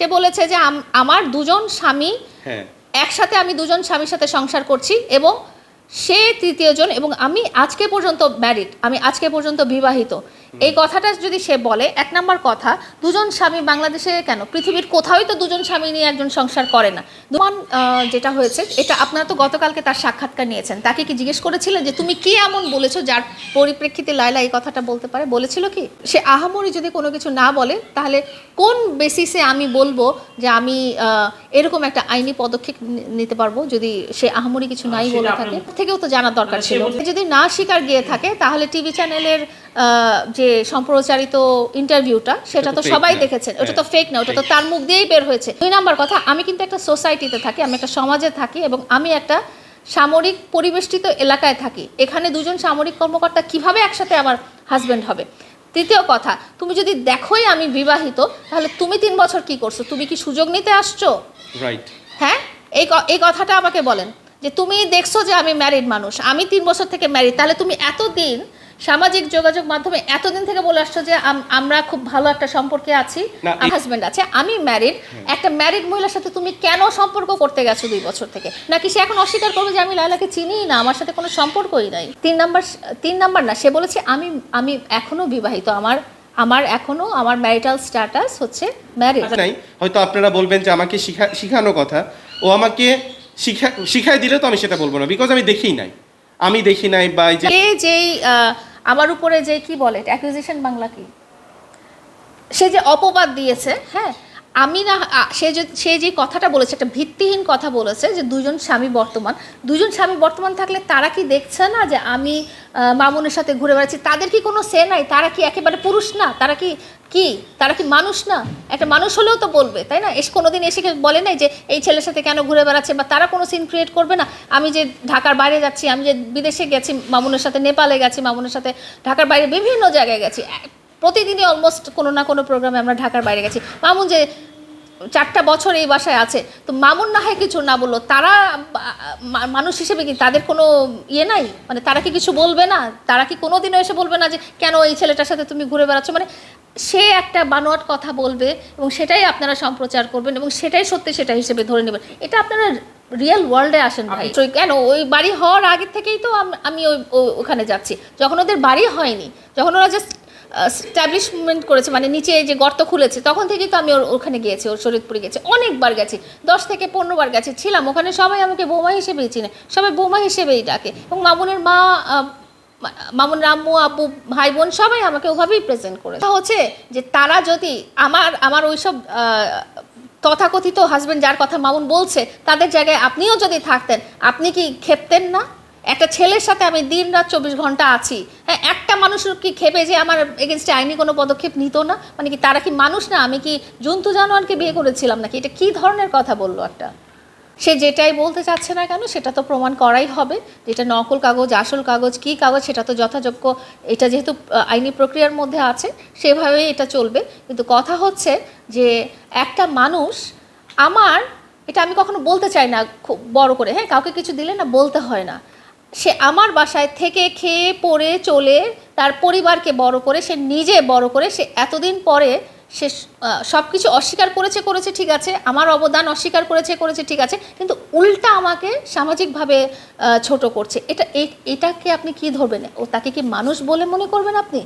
সে বলেছে যে আম- আমার দুজন স্বামী হ্যাঁ। একসাথে আমি দুজন স্বামীর সাথে সংসার করছি এবং সে তৃতীয়জন এবং আমি আজকে পর্যন্ত ম্যারিড আমি আজকে পর্যন্ত বিবাহিত। এই কথাটা যদি সে বলে এক নম্বর কথা দুজন স্বামী বাংলাদেশে কেন? পৃথিবীর কোথাওই তো দুজন স্বামী নিয়ে একজন সংসার করে না। দুমান যেটা হয়েছে এটা আপনারা তো গতকালকে তার সাক্ষাৎকার নিয়েছেন। তাকে কি জিজ্ঞেস করেছিলেন যে তুমি কি এমন বলেছ যার পরিপ্রেক্ষিতে লায়লা এই কথাটা বলতে পারে? বলেছিল কি সে আহামরি যদি কোনো কিছু না বলে তাহলে কোন বেসিসে আমি বলব যে আমি আহ, এরকম একটা আইনি পদক্ষেপ নিতে পারব যদি সে আহামরি কিছু নাই বলে থাকে? থেকেও তো জানার দরকার মানে ছিল। যদি না স্বীকার গিয়ে থাকে তাহলে টিভি চ্যানেলের আহ, যে সম্প্রচারিত ইন্টারভিউটা সেটা তো সবাই। দেখেছেন ওটা তো হ্যাঁ, ফেক না ওটা তো তার মুখ দিয়েই বের হয়েছে। দুই নাম্বার কথা আমি কিন্তু একটা সোসাইটিতে থাকি আমি একটা সমাজে থাকি এবং আমি একটা সামরিক পরিবেষ্টিত এলাকায় থাকি। এখানে দুজন সামরিক কর্মকর্তা কীভাবে একসাথে আমার হাজব্যান্ড হবে? তৃতীয় কথা তুমি যদি দেখোই আমি বিবাহিত তাহলে তুমি তিন বছর কি করছ? তুমি কি সুযোগ নিতে আসছো? রাইট হ্যাঁ? এই এই কথাটা আমাকে বলেন যে তুমি দেখছ যে আমি ম্যারিড মানুষ আমি তিন বছর থেকে ম্যারিড তাহলে তুমি এতদিন সামাজিক যোগাযোগ মাধ্যমে এতদিন থেকে বলে আসছো যে আম- আমরা খুব ভালো একটা সম্পর্কে আছি হাজবেন্ড আছে আমি ম্যারিড একটা ম্যারিড মহিলার সাথে তুমি কেন সম্পর্ক করতে গেছো দুই বছর থেকে? নাকি সে এখন অস্বীকার করবে যে আমি লাইলাকে চিনি না আমার সাথে কোনো সম্পর্কই নাই? তিন নাম্বার তিন নাম্বার না সে বলেছে আমি আমি এখনও বিবাহিত আমার আমার এখনও আমার ম্যারিটাল স্ট্যাটাস হচ্ছে ম্যারিড নাই হয়তো আপনারা বলবেন যে আমাকে শিখা শিখানো কথা ও আমাকে শিখা শিখাই দিলে তো আমি সেটা বলব না বিকজ আমি দেখি নাই। আমি দেখি নাই বা এই যে যেই আহ, আমার উপরে যে কি বলে অ্যাকুইজিশন বাংলা কি? সে যে অপবাদ দিয়েছে হ্যাঁ আমি না সে যে সে যে কথাটা বলেছে, একটা ভিত্তিহীন কথা বলেছে যে দুজন স্বামী বর্তমান, দুজন স্বামী বর্তমান থাকলে তারা কি দেখছে না যে আমি মামুনের সাথে ঘুরে বেড়াচ্ছি? তাদের কি কোনো সে নাই? তারা কি একেবারে পুরুষ না? তারা কি কি? তারা কি মানুষ না? একটা মানুষ হলেও তো বলবে, তাই না? এসে, কোনোদিন এসে বলে নাই যে এই ছেলের সাথে কেন ঘুরে বেড়াচ্ছে বা তারা কোনো সিন ক্রিয়েট করবে না? আমি যে ঢাকার বাইরে যাচ্ছি, আমি যে বিদেশে গেছি, মামুনের সাথে নেপালে গেছি, মামুনের সাথে ঢাকার বাইরে বিভিন্ন জায়গায় গেছি প্রতিদিনই অলমোস্ট কোনো না কোনো প্রোগ্রামে আমরা ঢাকার বাইরে গেছি। মামুন যে চারটা বছর এই বাসায় আছে। তো মামুন না হয় কিছু না বলল। তারা মানুষ হিসেবে কি তাদের কোনো ইয়ে নাই? মানে তারা কি কিছু বলবে না? তারা কি কোনোদিনও এসে বলবে না যে কেন এই ছেলেটার সাথে তুমি ঘুরে বেড়াচ্ছ? মানে সে একটা বানোয়াট কথা বলবে এবং সেটাই আপনারা সম্প্রচার করবেন এবং সেটাই সত্যি সেটা হিসেবে ধরে নেবেন। এটা আপনারা রিয়েল ওয়ার্ল্ডে আসেন ভাই। কেন? ওই বাড়ি হওয়ার আগে থেকেই তো আমি ওই ওখানে যাচ্ছি। যখন ওদের বাড়ি হয়নি যখন ওরা জাস্ট স্ট্যাবলিশমেন্ট করেছে মানে নিচে যে গর্ত খুলেছে, তখন থেকেই তো আমি ওর, ওখানে গিয়েছি, ওর শরীরপুরে গেছি অনেকবার গেছি, দশ থেকে পনেরো বার গেছি, ছিলাম ওখানে, সবাই আমাকে বৌমা হিসেবেই চিনে, সবাই বৌমা হিসেবেই ডাকে। এবং মামুনের মা মামুন রাম্মু আব্বু, ভাই বোন সবাই আমাকে ওভাবেই প্রেজেন্ট করে কথা হচ্ছে যে তারা যদি আমার আমার ওইসব তথাকথিত হাজবেন্ড যার কথা মামুন বলছে, তাদের জায়গায় আপনিও যদি থাকতেন, আপনি কি খেপতেন না? একটা ছেলের সাথে আমি দিন রাত চব্বিশ ঘণ্টা আছি। হ্যাঁ একটা মানুষ কি খেপে যে আমার এগেনস্টে আইনি কোনো পদক্ষেপ নিত না? মানে কি তারা কি মানুষ না? আমি কি জন্তু জানোয়ারকে বিয়ে করেছিলাম নাকি? এটা কি ধরনের কথা বলল একটা? সে যেটাই বলতে চাচ্ছে না কেন, সেটা তো প্রমাণ করাই হবে। যেটা নকল কাগজ, আসল কাগজ, কি কাগজ, সেটা তো যথাযোগ্য, এটা যেহেতু আইনি প্রক্রিয়ার মধ্যে আছে, সেভাবেই এটা চলবে। কিন্তু কথা হচ্ছে যে একটা মানুষ আমার, এটা আমি কখনো বলতে চাই না খুব বড় করে। হ্যাঁ কাউকে কিছু দিলে না বলতে হয় না। সে আমার বাসায় থেকে খেয়ে পরে চলে তার পরিবারকে বড় করে, সে নিজে বড় করে, সে এতদিন পরে সে সব কিছু অস্বীকার করেছে করেছে, ঠিক আছে। আমার অবদান অস্বীকার করেছে করেছে, ঠিক আছে। কিন্তু উল্টা আমাকে সামাজিকভাবে ছোট করছে। এটা এটাকে আপনি কি ধরবেন? ও তাকে কি মানুষ বলে মনে করবেন আপনি?